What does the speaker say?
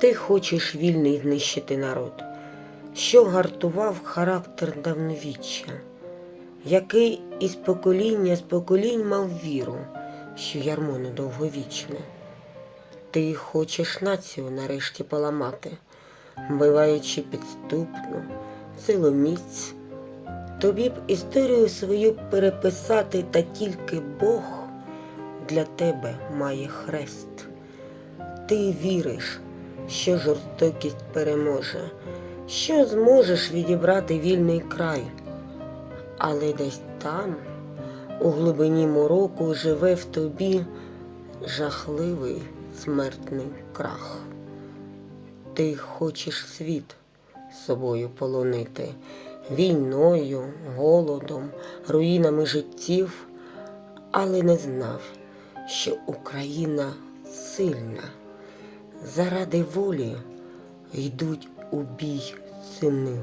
Ти хочеш вільний знищити народ, що гартував характер давновіччя, який із покоління з поколінь мав віру, що ярмо недовговічне. Ти хочеш націю нарешті поламати, вбиваючи підступну, силоміць. Тобі б історію свою переписати, та тільки Бог для тебе має хрест. Ти віриш, що жорстокість переможе, що зможеш відібрати вільний край, але десь там, у глибині мороку, живе в тобі жахливий смертний крах. Ти хочеш світ собою полонити війною, голодом, руїнами життів, але не знав, що Україна сильна. Заради волі йдуть у бій сини.